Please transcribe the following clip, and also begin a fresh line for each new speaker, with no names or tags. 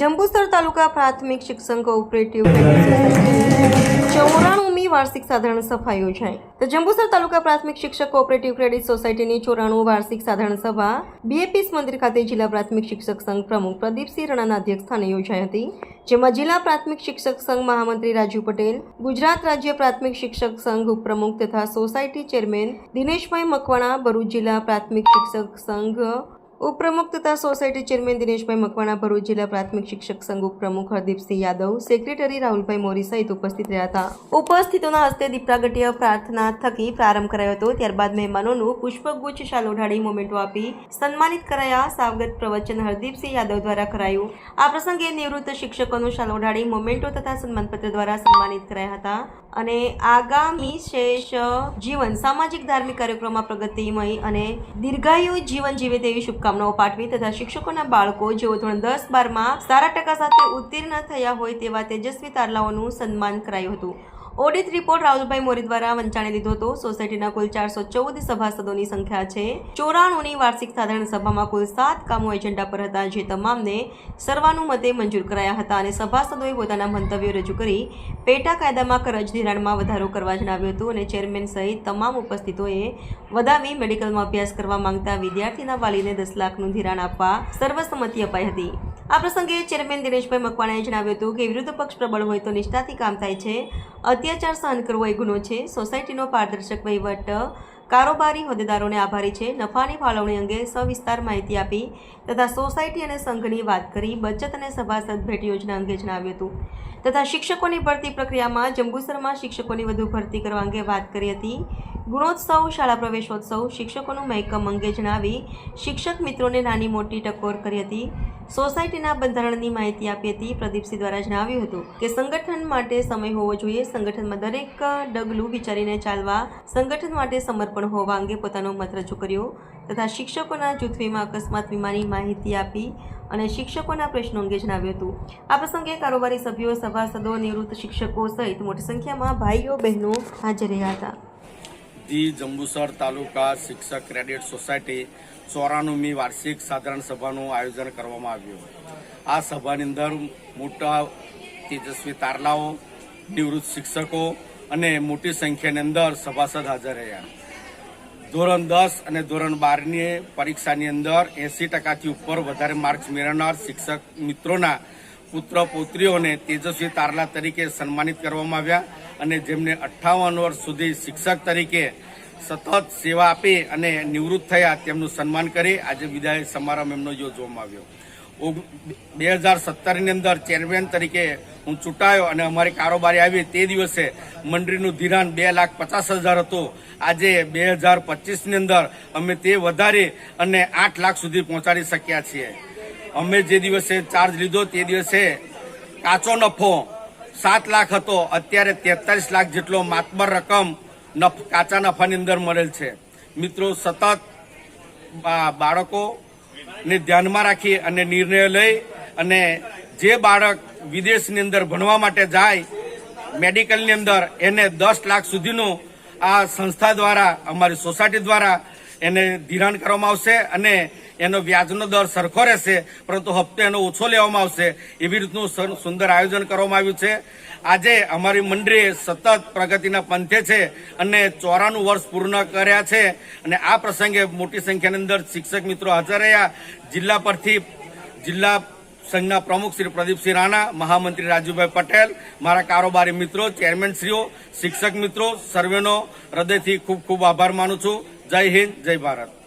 જંબુસર તાલુકા પ્રાથમિક શિક્ષણ કોઓપરેટિવ ચોરાણુમી વાર્ષિક સાધારણ સભા યોજાઈ. તો જંબુસર તાલુકા પ્રાથમિક શિક્ષક કોઓપરેટિવ ક્રેડિટ સોસાયટીની ચોરાણું વાર્ષિક સાધારણ સભા બીએપીસ મંદિર ખાતે જિલ્લા પ્રાથમિક શિક્ષક સંઘ પ્રમુખ પ્રદીપસિંહ રણાના અધ્યક્ષસ્થાને યોજાઈ હતી, જેમાં જિલ્લા પ્રાથમિક શિક્ષક સંઘ મહામંત્રી રાજુ પટેલ, ગુજરાત રાજ્ય પ્રાથમિક શિક્ષક સંઘ ઉપપ્રમુખ તથા સોસાયટી ચેરમેન દિનેશભાઈ મકવાણા, ભરૂચ જિલ્લા પ્રાથમિક શિક્ષક સંઘ ઉપપ્રમુખ તથા સોસાયટી ચેરમેન દિનેશભાઈ મકવાણા ભરૂચ જિલ્લા પ્રાથમિક શિક્ષક સંઘ ઉપપ્રમુખ હરદીપસિંહ યાદવ, સેક્રેટરી રાહુલભાઈ મોરી સહિત ઉપસ્થિત રહ્યા હતા. ઉપસ્થિતોના હસ્તે દીપરાગટીય પ્રાર્થના થકી પ્રારંભ કરાયો હતો. ત્યારબાદ મહેમાનોનું પુષ્પગુચ્છ શાલ ઓઢાડી મોમેન્ટો આપી સન્માનિત કરાયા. સાવગત પ્રવચન હરદીપસિંહ યાદવ દ્વારા કરાયું. આ પ્રસંગે નિવૃત્ત શિક્ષકોનું શાલ ઓઢાડી મોમેન્ટો તથા સન્માનપત્ર દ્વારા સન્માનિત કરાયા હતા. અને આગામી શેષ જીવન સામાજિક ધાર્મિક કાર્યક્રમમાં પ્રગતિમય અને દીર્ઘાયુ જીવન જીવે તેવી શુભકામનાઓ પાઠવી તથા શિક્ષકોના બાળકો જેઓ ધોરણ દસ બારમાં સારા ટકા સાથે ઉત્તીર્ણ થયા હોય તેવા તેજસ્વી તારલાઓનું સન્માન કરાયું હતું. ઓડિટ રિપોર્ટ રાહુલભાઈ મોરી દ્વારા વંચાણે લીધો હતો. સોસાયટીના કુલ ચારસો ચૌદ સભાસદોની સંખ્યા છે. ચોરાણુંની વાર્ષિક સાધારણ સભામાં કુલ સાત કામો એજન્ડા પર હતા, જે તમામને સર્વાનુમતે મંજૂર કરાયા હતા અને સભાસદોએ પોતાના મંતવ્યો રજૂ કરી પેટા કાયદામાં કરજ ધિરાણમાં વધારો કરવા જણાવ્યું હતું અને ચેરમેન સહિત તમામ ઉપસ્થિતોએ વધાવી મેડિકલમાં અભ્યાસ કરવા માંગતા વિદ્યાર્થીના વાલીને દસ લાખનું ધિરાણ આપવા સર્વસંમતિ અપાઈ હતી. આ પ્રસંગે ચેરમેન દિનેશભાઈ મકવાણાએ જણાવ્યું હતું કે વિરુદ્ધ પક્ષ પ્રબળ હોય તો નિષ્ઠાથી કામ થાય છે, અત્યાચાર સહન કરવો એ ગુનો છે, સોસાયટીનો પારદર્શક વહીવટ, કારોબારી હોદ્દેદારોને આભારી છે, નફાની ફાળવણી અંગે સવિસ્તાર માહિતી આપી તથા સોસાયટી અને સંઘની વાત કરી, બચત અને સભાસદ ભેટ યોજના અંગે જણાવ્યું હતું તથા શિક્ષકોની ભરતી પ્રક્રિયામાં જંબુસરમાં શિક્ષકોની વધુ ભરતી કરવા અંગે વાત કરી હતી. ગુણોત્સવ, શાળા પ્રવેશોત્સવ, શિક્ષકોનું મહેકમ અંગે જણાવી શિક્ષક મિત્રોને નાની મોટી ટકોર કરી હતી. સોસાયટીના બંધારણની માહિતી આપી હતી પ્રદીપસિંહ દ્વારા જણાવ્યું હતું કે સંગઠન માટે સમય હોવો જોઈએ. સંગઠનમાં દરેક ડગલું વિચારીને ચાલવા સંગઠન માટે સમર્પણ હોવા અંગે પોતાનો મત રજૂ કર્યો તથા શિક્ષકોના જૂથ વીમા અકસ્માત વીમાની માહિતી આપી અને શિક્ષકોના પ્રશ્નો અંગે જણાવ્યું હતું. આ પ્રસંગે કારોબારી સભ્યો, સભાસદો, નિવૃત્ત શિક્ષકો સહિત મોટી સંખ્યામાં ભાઈઓ, બહેનો હાજર રહ્યા હતા.
ધી જંબુસર તાલુકા શિક્ષક ક્રેડિટ સોસાયટી ચોરાણુમી વાર્ષિક સાધારણ સભાનું આયોજન કરવામાં આવ્યું. આ સભાની અંદર મોટા તેજસ્વી તારલાઓ, નિવૃત્ત શિક્ષકો અને મોટી સંખ્યાની અંદર સભાસદ હાજર રહ્યા. ધોરણ દસ અને ધોરણ બારની પરીક્ષાની અંદર એસી ટકાથી ઉપર વધારે માર્ક્સ મેળવનાર શિક્ષક મિત્રોના પુત્ર, પુત્રીઓને તેજસ્વી તારલા તરીકે સન્માનિત કરવામાં આવ્યા અને જેમને અઠ્ઠાવન વર્ષ સુધી શિક્ષક તરીકે સતત સેવા આપી અને નિવૃત્ત થયા તેમનું સન્માન કરી આજે વિદાય સમારંભ એમનો યોજવામાં આવ્યો. બે હજાર સત્તરની અંદર ચેરમેન તરીકે હું ચૂંટાયો અને અમારી કારોબારી આવી તે દિવસે મંડળીનું ધિરાણ બે લાખ પચાસ હજાર હતું. આજે બે હજાર પચીસની અંદર અમે તે વધારી અને આઠ લાખ સુધી પહોંચાડી શક્યા છીએ. અમે જે દિવસે ચાર્જ લીધો તે દિવસે કાચો નફો સાત લાખ હતો. અત્યારે તેતાલીસ લાખ જેટલો માતબર રકમ નફ, કાચા નફાની અંદર મળેલ છે. મિત્રો, સતત બાળકોને ધ્યાનમાં રાખી અને નિર્ણય લઈ અને જે બાળક વિદેશની અંદર ભણવા માટે જાય મેડિકલની અંદર એને દસ લાખ સુધીનું આ સંસ્થા દ્વારા, અમારી સોસાયટી દ્વારા એને ધિરાણ કરવામાં આવશે અને એનો વ્યાજનો દર સરખો રહેશે, પરંતુ હપ્તો એનો ઓછો લેવામાં આવશે એવી રીતનું સુંદર આયોજન કરવામાં આવ્યું છે. આજે અમારી મંડળી સતત પ્રગતિના પંથે છે અને ચોરાનું વર્ષ પૂર્ણ કર્યા છે અને આ પ્રસંગે મોટી સંખ્યાની અંદર શિક્ષક મિત્રો હાજર રહ્યા. જિલ્લા પરથી જિલ્લા સંઘના પ્રમુખ શ્રી પ્રદીપસિંહ રાણા, મહામંત્રી રાજુભાઈ પટેલ, મારા કારોબારી મિત્રો, ચેરમેનશ્રીઓ, શિક્ષક મિત્રો, સર્વેનો હૃદયથી ખૂબ ખૂબ આભાર માનું છું. જય હિન્દ જય ભારત.